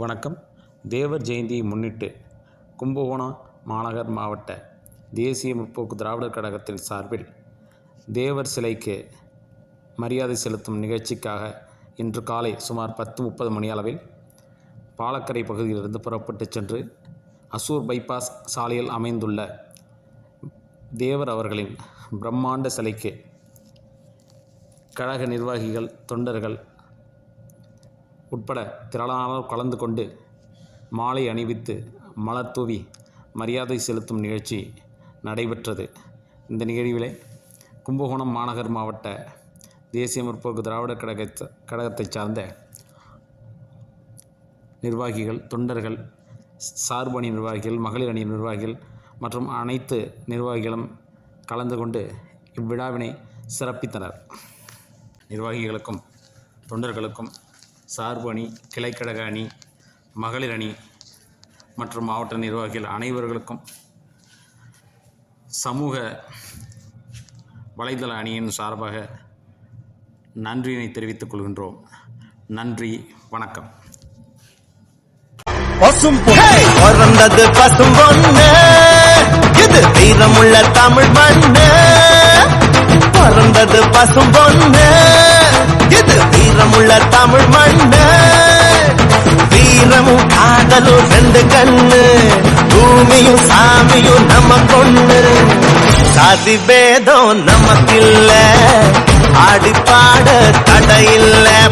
வணக்கம். தேவர் ஜெயந்தியை முன்னிட்டு கும்பகோணம் மாநகர் மாவட்ட தேசிய முற்போக்கு திராவிடர் கழகத்தின் சார்பில் தேவர் சிலைக்கு மரியாதை செலுத்தும் நிகழ்ச்சிக்காக இன்று காலை சுமார் பத்து முப்பது மணி அளவில் பாலக்கரை பகுதியிலிருந்து புறப்பட்டு சென்று அசூர் பைபாஸ் சாலையில் அமைந்துள்ள தேவர் அவர்களின் பிரம்மாண்ட சிலைக்கு கழக நிர்வாகிகள் தொண்டர்கள் உட்பட திரளானோர் கலந்து கொண்டு மாலை அணிவித்து மலர் தூவி மரியாதை செலுத்தும் நிகழ்ச்சி நடைபெற்றது. இந்த நிகழ்விலே கும்பகோணம் மாநகர் மாவட்ட தேசிய முற்போக்கு திராவிடர் கழக கழகத்தைச் சார்ந்த நிர்வாகிகள் தொண்டர்கள் சார்பு அணி நிர்வாகிகள் மகளிர் அணி நிர்வாகிகள் மற்றும் அனைத்து நிர்வாகிகளும் கலந்து கொண்டு இவ்விழாவினை சிறப்பித்தனர். நிர்வாகிகளுக்கும் தொண்டர்களுக்கும் சார்பு அணி கிளைக்கழக அணி மகளிர் அணி மற்றும் மாவட்ட நிர்வாகிகள் அனைவர்களுக்கும் சமூக வலைதள அணியின் சார்பாக நன்றியினை தெரிவித்துக் கொள்கின்றோம். நன்றி வணக்கம். பசும் பிறந்தது பசும் பொண்ணு இது வீரமுள்ள தமிழ் மண்ணு. பிறந்தது பசும் பொண்ணு வீரமுள்ள தமிழ் மண்ணு. வீரமும் காதலும் ரெண்டு கண்ணு. பூமியும் சாமியும் நம்ம கொண்டு சாதி பேதம் நமக்கில்ல. ஆடி பாட தடையில்ல.